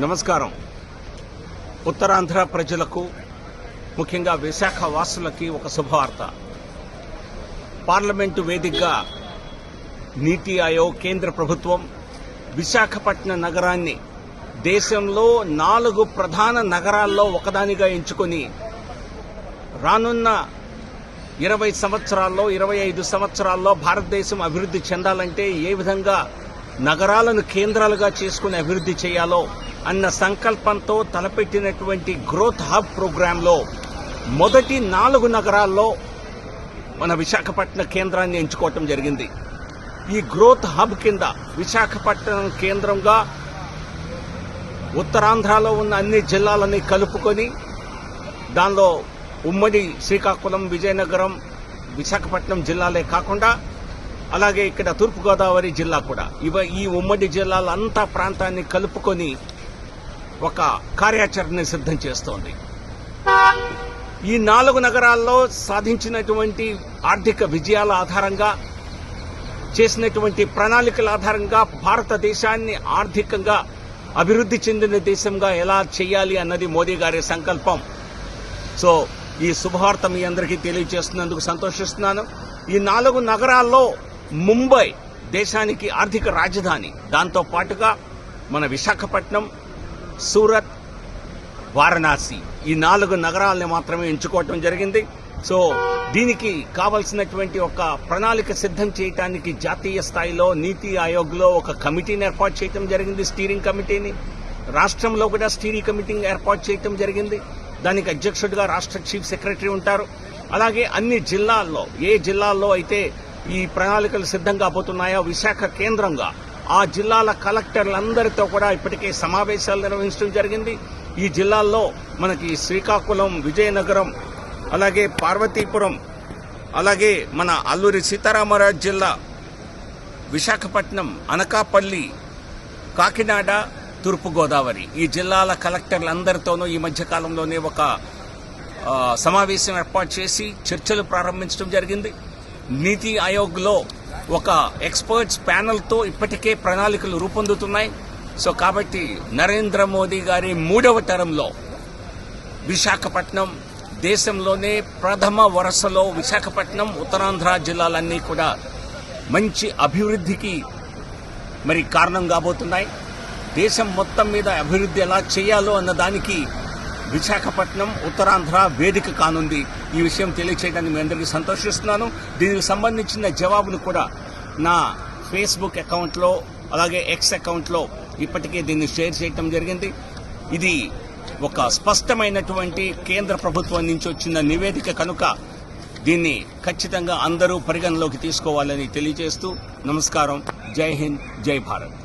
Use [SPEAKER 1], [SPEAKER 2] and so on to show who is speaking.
[SPEAKER 1] నమస్కారం. ఉత్తరాంధ్ర ప్రజలకు ముఖ్యంగా విశాఖ వాసులకి ఒక శుభవార్త. పార్లమెంటు వేదికగా నీతి ఆయోగ్ కేంద్ర ప్రభుత్వం విశాఖపట్నం నగరాన్ని దేశంలో నాలుగు ప్రధాన నగరాల్లో ఒకదానిగా ఎంచుకొని రానున్న ఇరవై సంవత్సరాల్లో ఇరవై ఐదు సంవత్సరాల్లో భారతదేశం అభివృద్ధి చెందాలంటే ఏ విధంగా నగరాలను కేంద్రాలుగా చేసుకుని అభివృద్ధి చేయాలో అన్న సంకల్పంతో తలపెట్టినటువంటి గ్రోత్ హబ్ ప్రోగ్రాంలో మొదటి నాలుగు నగరాల్లో మన విశాఖపట్నం కేంద్రాన్ని ఎంచుకోవటం జరిగింది. ఈ గ్రోత్ హబ్ కింద విశాఖపట్నం కేంద్రంగా ఉత్తరాంధ్రలో ఉన్న అన్ని జిల్లాలని కలుపుకొని దానిలో ఉమ్మడి శ్రీకాకుళం విజయనగరం విశాఖపట్నం జిల్లాలే కాకుండా అలాగే ఇక్కడ తూర్పుగోదావరి జిల్లా కూడా. ఇవ ఈ ఉమ్మడి జిల్లాలంతా ప్రాంతాన్ని కలుపుకొని ఒక కార్యాచరణని సిద్ధం చేస్తోంది. ఈ నాలుగు నగరాల్లో సాధించినటువంటి ఆర్థిక విజయాల ఆధారంగా చేసినటువంటి ప్రణాళికల ఆధారంగా భారతదేశాన్ని ఆర్థికంగా అభివృద్ధి చెందిన దేశంగా ఎలా చేయాలి అన్నది మోదీ గారి సంకల్పం. సో ఈ శుభవార్త మీ అందరికీ తెలియజేస్తున్నందుకు సంతోషిస్తున్నాను. ఈ నాలుగు నగరాల్లో ముంబై దేశానికి ఆర్థిక రాజధాని. దాంతో పాటుగా మన విశాఖపట్నం సూరత్ వారణాసి. ఈ నాలుగు నగరాలని మాత్రమే ఎంచుకోవటం జరిగింది. సో దీనికి కావలసినటువంటి ఒక ప్రణాళిక సిద్ధం చేయడానికి జాతీయ స్థాయిలో నీతి ఆయోగ్లో ఒక కమిటీని ఏర్పాటు చేయడం జరిగింది స్టీరింగ్ కమిటీని. రాష్ట్రంలో కూడా స్టీరింగ్ కమిటీని ఏర్పాటు చేయటం జరిగింది. దానికి అధ్యక్షుడిగా రాష్ట్ర చీఫ్ సెక్రటరీ ఉంటారు. అలాగే అన్ని జిల్లాల్లో ఏ జిల్లాల్లో అయితే ఈ ప్రణాళికలు సిద్ధం కాబోతున్నాయో విశాఖ కేంద్రంగా ఆ జిల్లాల కలెక్టర్లందరితో కూడా ఇప్పటికే సమావేశాలు నిర్వహించడం జరిగింది. ఈ జిల్లాల్లో మనకి శ్రీకాకుళం విజయనగరం అలాగే పార్వతీపురం అలాగే మన అల్లూరి సీతారామరాజు జిల్లా విశాఖపట్నం అనకాపల్లి కాకినాడ తూర్పుగోదావరి ఈ జిల్లాల కలెక్టర్లందరితోనూ ఈ మధ్యకాలంలోనే ఒక సమావేశం ఏర్పాటు చేసి చర్చలు ప్రారంభించడం జరిగింది. నీతి ఆయోగ్లో ఒక ఎక్స్పర్ట్స్ ప్యానెల్తో ఇప్పటికే ప్రణాళికలు రూపొందుతున్నాయి. సో కాబట్టి నరేంద్ర మోదీ గారి మూడవ తరంలో విశాఖపట్నం దేశంలోనే ప్రథమ వరుసలో విశాఖపట్నం ఉత్తరాంధ్ర జిల్లాలన్నీ కూడా మంచి అభివృద్ధికి మరి కారణం కాబోతున్నాయి. దేశం మొత్తం మీద అభివృద్ధి ఎలా చేయాలో అన్న దానికి విశాఖపట్నం ఉత్తరాంధ్ర వేదిక కానుంది. ఈ విషయం తెలియచేయడానికి మీ అందరికీ సంతోషిస్తున్నాను. దీనికి సంబంధించిన జవాబును కూడా నా ఫేస్బుక్ అకౌంట్లో అలాగే ఎక్స్ అకౌంట్లో ఇప్పటికే దీన్ని షేర్ చేయటం జరిగింది. ఇది ఒక స్పష్టమైనటువంటి కేంద్ర ప్రభుత్వం నుంచి వచ్చిన నివేదిక కనుక దీన్ని ఖచ్చితంగా అందరూ పరిగణలోకి తీసుకోవాలని తెలియజేస్తూ నమస్కారం. జై హింద్ జై భారత్.